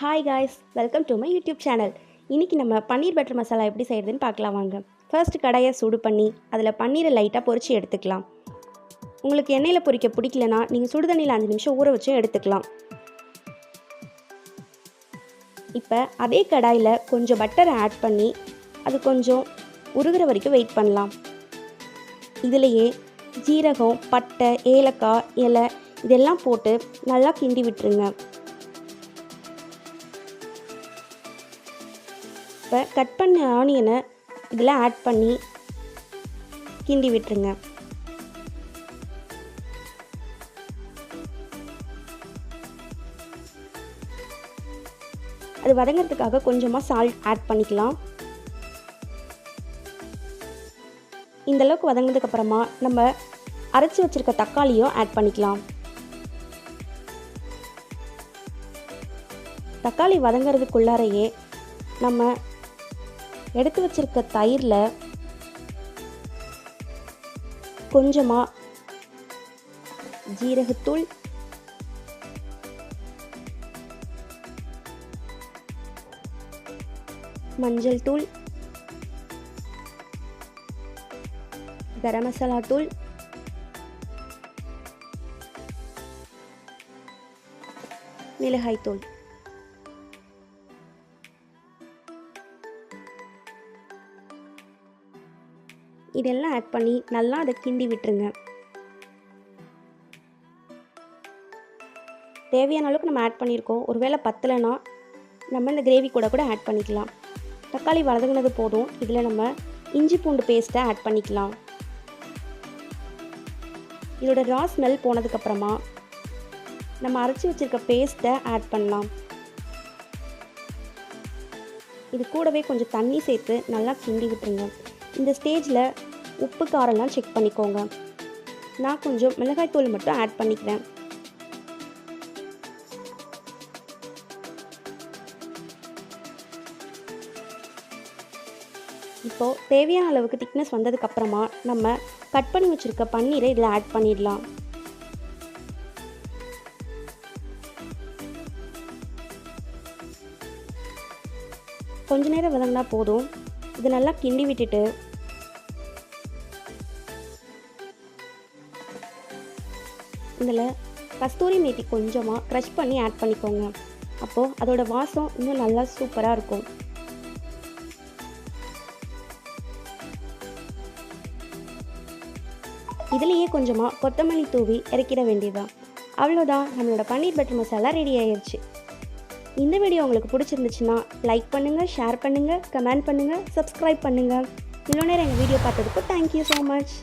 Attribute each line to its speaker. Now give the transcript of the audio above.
Speaker 1: Hi guys welcome to my YouTube channel இன்றைக்கி நம்ம பன்னீர் butter masala எப்படி செய்கிறதுன்னு பார்க்கலாம் வாங்க. ஃபர்ஸ்ட் கடாயை சூடு பண்ணி அதில் பன்னீரை லைட்டாக பொறிச்சு எடுத்துக்கலாம். உங்களுக்கு எண்ணெயில் பொறிக்க பிடிக்கலனா நீங்கள் சுடு தண்ணியில் அஞ்சு நிமிஷம் ஊற வச்சும் எடுத்துக்கலாம். இப்போ அதே கடாயில் கொஞ்சம் பட்டரை ஆட் பண்ணி அது கொஞ்சம் உருகிற வரைக்கும் வெயிட் பண்ணலாம். இதுலேயே ஜீரகம் பட்டை ஏலக்காய் இலை இதெல்லாம் போட்டு நல்லா கிண்டி விட்டுருங்க. இப்போ கட் பண்ண ஆனியனை இதில் ஆட் பண்ணி கிண்டி விட்டுருங்க. அது வதங்கிறதுக்காக கொஞ்சமாக சால்ட் ஆட் பண்ணிக்கலாம். இந்த அளவுக்கு நம்ம அரைச்சி வச்சிருக்க தக்காளியும் ஆட் பண்ணிக்கலாம். தக்காளி வதங்கிறதுக்குள்ளாரையே நம்ம எடுத்து வச்சிருக்க தயிரில் கொஞ்சமாக ஜீரகத்தூள் மஞ்சள் தூள் கரம் மசாலா தூள் மிளகாய் தூள். இதெல்லாம் ஆட் பண்ணி நல்லா அதை கிண்டி விட்டுருங்க. தேவையான அளவுக்கு நம்ம ஆட் பண்ணியிருக்கோம். ஒருவேளை பத்தலைன்னா நம்ம இந்த கிரேவி கூட கூட ஆட் பண்ணிக்கலாம். தக்காளி வதங்கினது போதும். இதில் நம்ம இஞ்சி பூண்டு பேஸ்ட்டை ஆட் பண்ணிக்கலாம். இதோட ரா ஸ்மெல் போனதுக்கப்புறமா நம்ம அரைச்சி வச்சுருக்க பேஸ்ட்டை ஆட் பண்ணலாம். இது கூடவே கொஞ்சம் தண்ணி சேர்த்து நல்லா கிண்டி விட்டுருங்க. இந்த ஸ்டேஜில் உப்பு காரம்லாம் செக் பண்ணிக்கோங்க. நான் கொஞ்சம் மிளகாய்த்தூள் மட்டும் ஆட் பண்ணிக்கிறேன். இப்போது தேவையான அளவுக்கு திக்னஸ் வந்ததுக்கப்புறமா நம்ம கட் பண்ணி வச்சுருக்க பன்னீரை இதில் ஆட் பண்ணிடலாம். கொஞ்ச நேரம் வதங்கினா போதும். இது நல்லா கிண்டி விட்டுட்டு இதில் கஸ்தூரி மேத்தி கொஞ்சமாக க்ரஷ் பண்ணி ஆட் பண்ணிக்கோங்க. அப்போது அதோட வாசம் இன்னும் நல்லா சூப்பராக இருக்கும். இதுலேயே கொஞ்சமாக கொத்தமல்லி தூவி இறக்கிட வேண்டியதுதான். அவ்வளோதான். நம்மளோட பன்னீர் பட்டர் மசாலா ரெடி ஆயிடுச்சு இந்த வீடியோ உங்களுக்கு பிடிச்சிருந்துச்சுன்னா லைக் பண்ணுங்கள் ஷேர் பண்ணுங்கள் கமெண்ட் பண்ணுங்கள் சப்ஸ்கிரைப் பண்ணுங்கள் இவ்வளோ நேரம் எங்கள் வீடியோ பார்த்ததுக்கு தேங்க்யூ ஸோ மச்